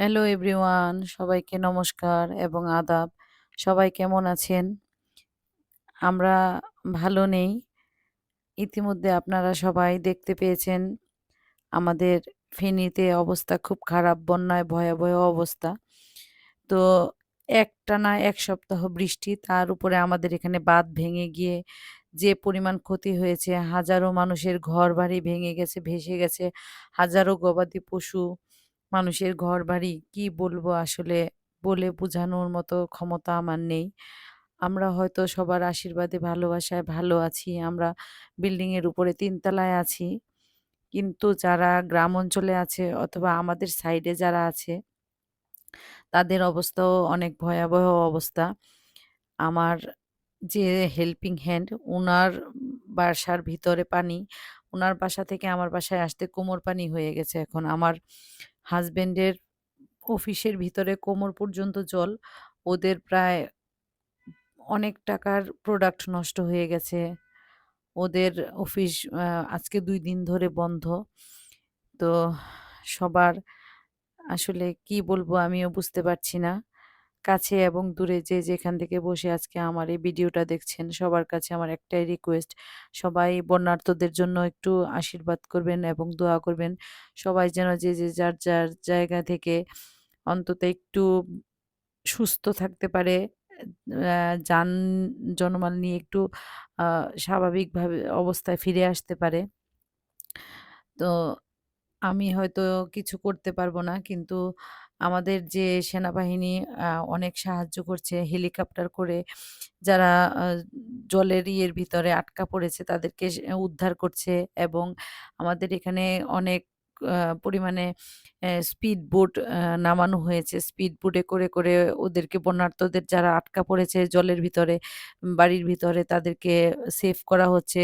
Hello everyone সবাইকে নমস্কার এবং আদাব। সবাই কেমন আছেন? আমরা ভালো নেই। ইতিমধ্যে আপনারা সবাই দেখতে পেয়েছেন আমাদের ফেনীতে অবস্থা খুব খারাপ, বন্যায় ভয়াবহ অবস্থা। তো একটানা এক সপ্তাহ বৃষ্টি, তার উপরে আমাদের এখানে বাঁধ ভেঙে গিয়ে যে পরিমাণ ক্ষতি হয়েছে, হাজারো মানুষের ঘর বাড়ি ভেঙে গেছে, ভেসে গেছে, হাজারো গবাদি পশু মানুষের ঘর বাড়ি কি বলব আসলে বলে বোঝানোর মতো ক্ষমতা আমার নেই। আমরা হয়তো সবার আশীর্বাদে, ভালোবাসায় ভালো আছি, আমরা বিল্ডিং এর উপরে তিনতলায় আছি। কিন্তু যারা গ্রাম অঞ্চলে আছে অথবা আমাদের সাইডে যারা আছে, তাদের অবস্থাও অনেক ভয়াবহ অবস্থা। আমার যে হেল্পিং হ্যান্ড ওনার বাসার ভিতরে পানি ওনার বাসা থেকে আমার বাসায় আসতে কোমর পানি হয়ে গেছে এখন। আমার হাজবেন্ডের অফিসের ভিতরে কোমর পর্যন্ত জল, ওদের প্রায় অনেক টাকার প্রোডাক্ট নষ্ট হয়ে গেছে। ওদের অফিস আজকে দুই দিন ধরে বন্ধ। তো সবার আসলে কি বলব, আমিও বুঝতে পারছি না। কাছে এবং দূরে যে যেখান থেকে বসে আজকে আমার এই ভিডিওটা দেখছেন, সবার কাছে আমার একটাই রিকোয়েস্ট সবাই বন্যার্থদের জন্য একটু আশীর্বাদ করবেন এবং দোয়া করবেন। সবাই যেন যে যে, যার যার জায়গা থেকে অন্তত একটু সুস্থ থাকতে পারে যান জনমাল নিয়ে একটু স্বাভাবিকভাবে অবস্থায় ফিরে আসতে পারে। তো আমি হয়তো কিছু করতে পারব না, কিন্তু আমাদের যে সেনাবাহিনী অনেক সাহায্য করছে হেলিকপ্টার করে। যারা জলের ইয়ের ভিতরে আটকা পড়েছে তাদেরকে উদ্ধার করছে এবং আমাদের এখানে অনেক পরিমাণে স্পিড বোট নামানো হয়েছে। স্পিড বোটে করে করে ওদেরকে বন্যার্থদের যারা আটকা পড়েছে জলের ভিতরে, বাড়ির ভিতরে তাদেরকে সেভ করা হচ্ছে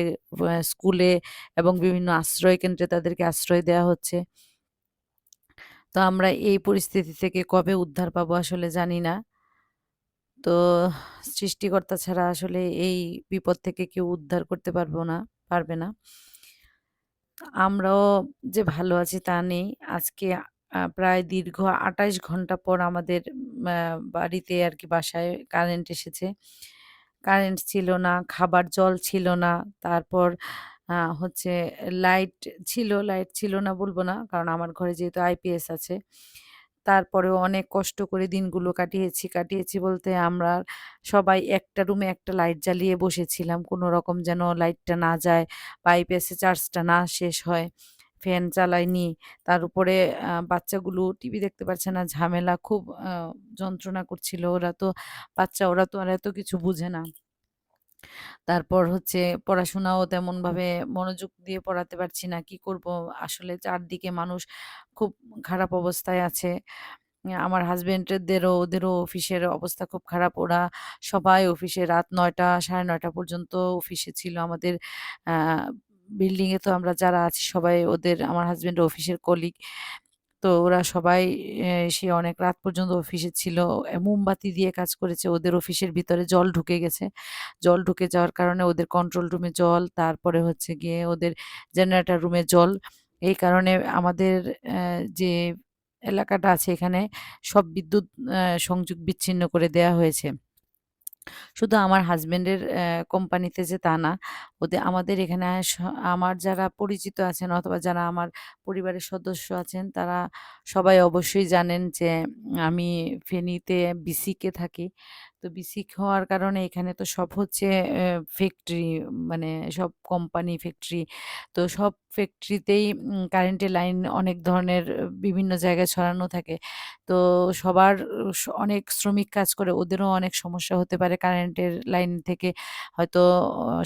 স্কুলে এবং বিভিন্ন আশ্রয় কেন্দ্রে তাদেরকে আশ্রয় দেওয়া হচ্ছে। তো আমরা এই পরিস্থিতি থেকে কবে উদ্ধার পাবো আসলে জানি না। তো সৃষ্টিকর্তা ছাড়া আসলে এই বিপদ থেকে কেউ উদ্ধার করতে পারব না, পারবে না। আমরাও যে ভালো আছি তা নেই। আজকে প্রায় দীর্ঘ আটাইশ ঘণ্টা পর আমাদের বাড়িতে আর কি বাসায় কারেন্ট এসেছে। কারেন্ট ছিল না, খাবার জল ছিল না। তারপর হচ্ছে লাইট ছিল লাইট ছিল না বলব না, কারণ আমার ঘরে যেহেতু আইপিএস আছে। তারপরেও অনেক কষ্ট করে দিনগুলো কাটিয়েছি কাটিয়েছি বলতে আমরা সবাই একটা রুমে একটা লাইট জ্বালিয়ে বসেছিলাম। কোনো রকম যেন লাইটটা না যায় বা আইপিএসে চার্জটা না শেষ হয় ফ্যান চালাইনি তার উপরে বাচ্চাগুলো টিভি দেখতে পারছে না, ঝামেলা, খুব যন্ত্রণা করছিল ওরা তো। বাচ্চা, ওরা তো আর এত কিছু বুঝে না। তারপর হচ্ছে পড়াশোনাও তেমনভাবে মনোযোগ দিয়ে পড়াতে পারছি না। কি করব? আসলে চারদিকে মানুষ খুব খারাপ অবস্থায় আছে। আমার হাজবেন্ডদেরও ওদেরও অফিসের অবস্থা খুব খারাপ। ওরা সবাই অফিসে রাত নয়টা, সাড়ে নয়টা পর্যন্ত অফিসে ছিল। আমাদের বিল্ডিংয়ে তো আমরা যারা আছি সবাই ওদের, আমার হাজবেন্ড অফিসের কলিগ। তো ওরা সবাই সে অনেক রাত পর্যন্ত অফিসে ছিল। মোমবাতি দিয়ে কাজ করেছে। ওদের অফিসের ভিতরে জল ঢুকে গেছে। জল ঢুকে যাওয়ার কারণে ওদের কন্ট্রোল রুমে জল, তারপরে হচ্ছে গিয়ে ওদের জেনারেটর রুমে জল। এই কারণে আমাদের যে এলাকাটা আছে এখানে সব বিদ্যুৎ সংযোগ বিচ্ছিন্ন করে দেয়া হয়েছে। শুধু আমার হাজবেন্ডের কোম্পানিতে যে তা না ওদের আমাদের এখানে আমার যারা পরিচিত আছেন অথবা যারা আমার পরিবারের সদস্য আছেন, তারা সবাই অবশ্যই জানেন যে আমি ফেনীতে বিসিকে থাকি। তো বিসিক হওয়ার কারণে এখানে তো সব হচ্ছে ফ্যাক্টরি মানে সব কোম্পানি ফ্যাক্টরি তো সব ফ্যাক্টরিতেই কারেন্টের লাইন অনেক ধরনের বিভিন্ন জায়গায় ছড়ানো থাকে। তো সবার অনেক শ্রমিক কাজ করে, ওদেরও অনেক সমস্যা হতে পারে কারেন্টের লাইন থেকে হয়তো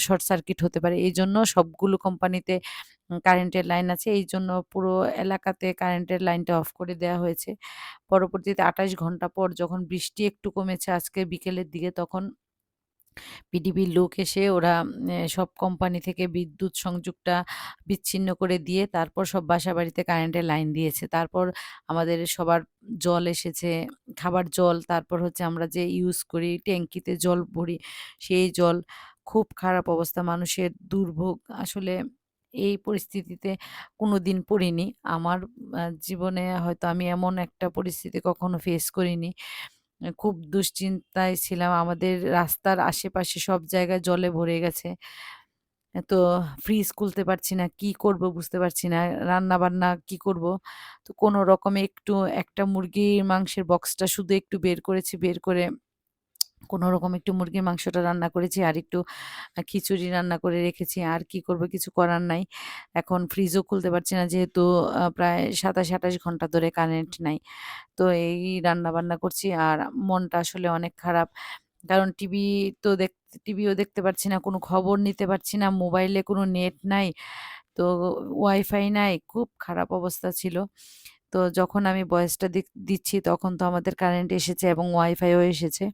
শর্ট সার্কিট হতে পারে। এই জন্য সবগুলো কোম্পানিতে কারেন্টের লাইন আছে। এই জন্য পুরো এলাকাতে কারেন্টের লাইনটা অফ করে দেওয়া হয়েছে। পরবর্তীতে আঠাশ ঘণ্টা পর যখন বৃষ্টি একটু কমেছে আজকে বিকেলের দিকে, তখন পিডিবির লোক এসে ওরা সব কোম্পানি থেকে বিদ্যুৎ সংযোগটা বিচ্ছিন্ন করে দিয়ে তারপর সব বাসা বাড়িতে কারেন্টের লাইন দিয়েছে। তারপর আমাদের সবার জল এসেছে, খাবার জল, তারপর হচ্ছে আমরা যে ইউজ করি, ট্যাঙ্কিতে জল ভরি, সেই জল, খুব খারাপ অবস্থা। মানুষের দুর্ভোগ আসলে এই পরিস্থিতিতে কোনো দিন পড়িনি। আমার জীবনে হয়তো আমি এমন একটা পরিস্থিতি কখনো ফেস করিনি। খুব দুশ্চিন্তায় ছিলাম। আমাদের রাস্তার আশেপাশে সব জায়গায় জলে ভরে গেছে। তো ফ্রিজ খুলতে পারছি না। কি করব বুঝতে পারছি না। রান্না-বান্না কি করব? তো কোনো রকমে একটু একটা মুরগির মাংসের বক্সটা শুধু একটু বের করেছি। বের করে কোনো রকম একটু মুরগির মাংসটা রান্না করেছি। আর একটু খিচুড়ি রান্না করে রেখেছি। আর কি করব কিছু করার নাই। এখন ফ্রিজও খুলতে পারছি না যেহেতু প্রায় ২৭-২৮ ঘণ্টা ধরে কারেন্ট নাই। তো এই রান্না-বান্না করছি আর মনটা আসলে অনেক খারাপ। কারণ টিভি তো দেখ টিভিও দেখতে পারছি না, কোনো খবর নিতে পারছি না, মোবাইলে কোনো নেট নাই, তো ওয়াইফাই নাই। খুব খারাপ অবস্থা ছিল। তো যখন আমি ভয়েসটা দিচ্ছি তখন তো আমাদের কারেন্ট এসেছে এবং ওয়াইফাইও এসেছে।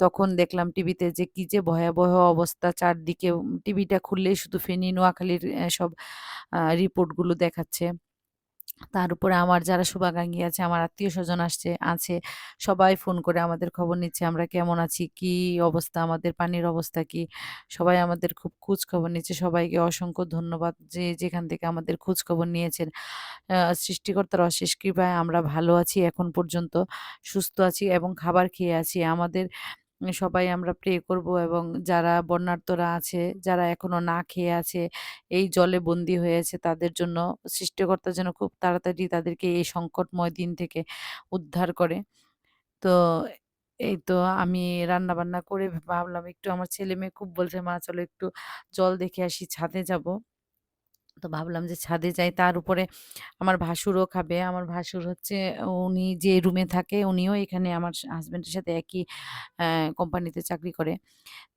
তখন দেখলাম টিভিতে যে কি যে ভয়াবহ অবস্থা চারদিকে টিভিটা খুললেই শুধু ফেনী, নোয়াখালীর সব রিপোর্টগুলো দেখাচ্ছে। তার উপরে আমার যারা শুভাকাঙ্ক্ষী আছে, আমার আত্মীয় স্বজন আসছে আছে, সবাই ফোন করে আমাদের খবর নিচ্ছে আমরা কেমন আছি, কি অবস্থা, আমাদের পানির অবস্থা কি? সবাই আমাদের খুব খোঁজখবর নিচ্ছে। সবাইকে অসংখ্য ধন্যবাদ যে যেখান থেকে আমাদের খোঁজখবর নিয়েছেন। আ সৃষ্টিকর্তার অশেষ কৃপায় আমরা ভালো আছি এখন পর্যন্ত, সুস্থ আছি এবং খাবার খেয়ে আছি। আমাদের সবাই আমরা প্রে করব এবং যারা বন্যার্তরা আছে, যারা এখনও না খেয়ে আছে, এই জলে বন্দী হয়ে আছে তাদের জন্য সৃষ্টিকর্তা যেন খুব তাড়াতাড়ি তাদেরকে এই সংকটময় দিন থেকে উদ্ধার করে। তো এই তো আমি রান্না-বান্না করে ভাবলাম একটু আমার ছেলে-মেয়ে খুব বলছে, "মা চলো একটু জল দেখে আসি, ছাদে যাব।" তো ভাবলাম যে ছাদে যাই। তার উপরে আমার ভাসুরও খাবে। আমার ভাসুর হচ্ছে, উনি যে রুমে থাকে, উনিও এখানে আমার হাজব্যান্ডের সাথে একই কোম্পানিতে চাকরি করে।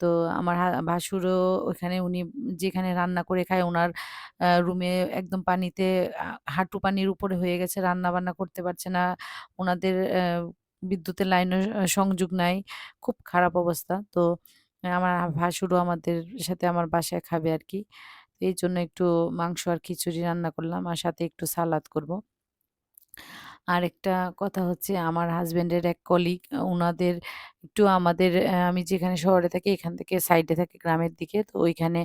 তো আমার ভাসুরও ওখানে, উনি যেখানে রান্না করে খায় ওনার রুমে একদম পানিতে হাঁটু পানির উপরে হয়ে গেছে। রান্না-বান্না করতে পারছে না। ওনাদের বিদ্যুতের লাইনও আ সংযোগ নাই। খুব খারাপ অবস্থা। তো আমার ভাসুরও আমাদের সাথে আমার বাসায় খাবে আরকি। এইজন্য একটু মাংস আর খিচুড়ি রান্না করলাম আর সাথে একটু সালাদ করব। আর একটা কথা হচ্ছে আমার হাজব্যান্ডের এক কলিগ ওনাদের একটু আমাদের আমি যেখানে শহরে থাকি এখান থেকে সাইডে থাকি গ্রামের দিকে। তো ওইখানে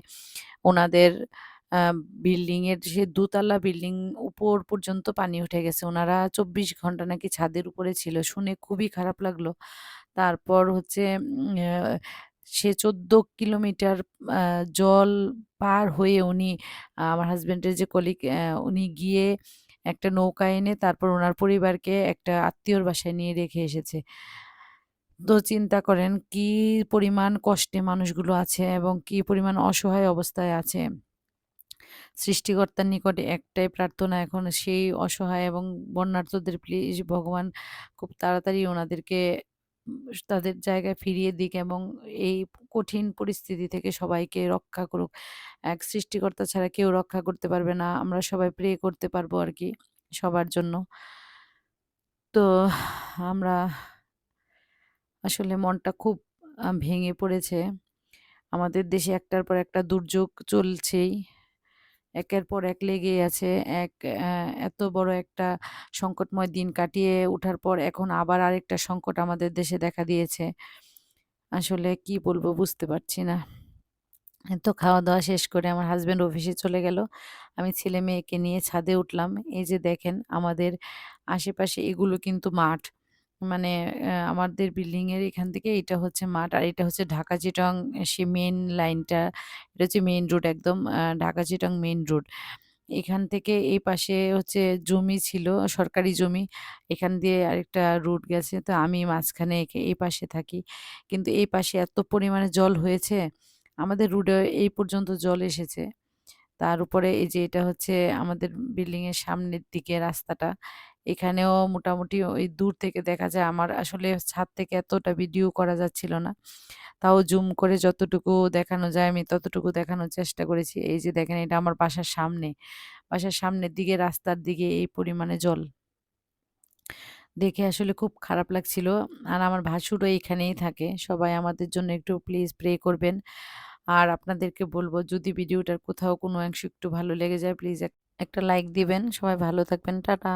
ওনাদের বিল্ডিং এর যে দোতলা বিল্ডিং উপর পর্যন্ত পানি উঠে গেছে। ওনারা চব্বিশ ঘণ্টা নাকি ছাদের উপরে ছিল। শুনে খুবই খারাপ লাগল। তারপর হচ্ছে সে ১৪ কিলোমিটার জল পার হয়ে উনি আমার হাজব্যান্ডের যে কলিগ উনি গিয়ে একটা নৌকা এনে তারপর ওনার পরিবারকে একটা আত্মীয়র বাসায় নিয়ে রেখে এসেছে। তো চিন্তা করেন কি পরিমাণ কষ্টে মানুষগুলো আছে এবং কি পরিমাণ অসহায় অবস্থায় আছে। সৃষ্টিকর্তার নিকটে একটাই প্রার্থনা এখন সেই অসহায় এবং বন্যার্থদের প্লিজ ভগবান খুব তাড়াতাড়ি ওনাদেরকে তাদের জায়গায় ফিরিয়ে দিক এবং এই কঠিন পরিস্থিতি থেকে সবাইকে রক্ষা করুক। এক সৃষ্টিকর্তা ছাড়া কেউ রক্ষা করতে পারবে না। আমরা সবাই প্রে করতে পারব আর কি সবার জন্য। তো আমরা আসলে মনটা খুব ভেঙে পড়েছে। আমাদের দেশে একটার পর একটা দুর্যোগ চলছেই। একের পর এক লেগেই আছে। এক এত বড় একটা সংকটময় দিন কাটিয়ে ওঠার পর এখন আবার আরেকটা সংকট আমাদের দেশে দেখা দিয়েছে। আসলে কি বলব বুঝতে পারছি না। তো খাওয়া-দাওয়া শেষ করে আমার হাজব্যান্ড অফিসে চলে গেল। আমি ছেলে-মেয়েকে নিয়ে ছাদে উঠলাম। এই যে দেখেন আমাদের আশেপাশে এগুলো কিন্তু মাঠ। মানে আমাদের বিল্ডিং এর এখান থেকে এটা হচ্ছে মাঠ আর এটা হচ্ছে ঢাকা-চিটাগং সে মেইন লাইনটা। এটা হচ্ছে মেইন রোড একদম আ ঢাকা-চিটাগং মেইন রোড। এখান থেকে এই পাশে হচ্ছে জমি ছিল, সরকারি জমি। এখান দিয়ে আরেকটা রুট গেছে। তো আমি মাঝখানে এই পাশে থাকি। কিন্তু এই পাশে এত পরিমাণে জল হয়েছে, আমাদের রোডে এই পর্যন্ত জল এসেছে। তার উপরে এই যে এটা হচ্ছে আমাদের বিল্ডিং এর সামনের দিকে রাস্তাটা। এখানেও মোটামুটি ওই দূর থেকে দেখা যায় আমার আসলে ছাদ থেকে এতটা ভিডিও করা যাচ্ছিল না। তাও জুম করে যতটুকু দেখানো যায় আমি ততটুকু দেখানোর চেষ্টা করেছি। এই যে দেখেন এটা আমার বাসার সামনে। বাসার সামনের দিকে, রাস্তার দিকে এই পরিমাণে জল। দেখে আসলে খুব খারাপ লাগছিল। আর আমার ভাসুরও এখানেই থাকে। সবাই আমাদের জন্য একটু প্লিজ প্রে করবেন। আর আপনাদেরকে বলব, যদি ভিডিওটার কোথাও কোনো অংশ একটু ভালো লেগে যায় প্লিজ একটা লাইক দিবেন। সবাই ভালো থাকবেন। টাটা।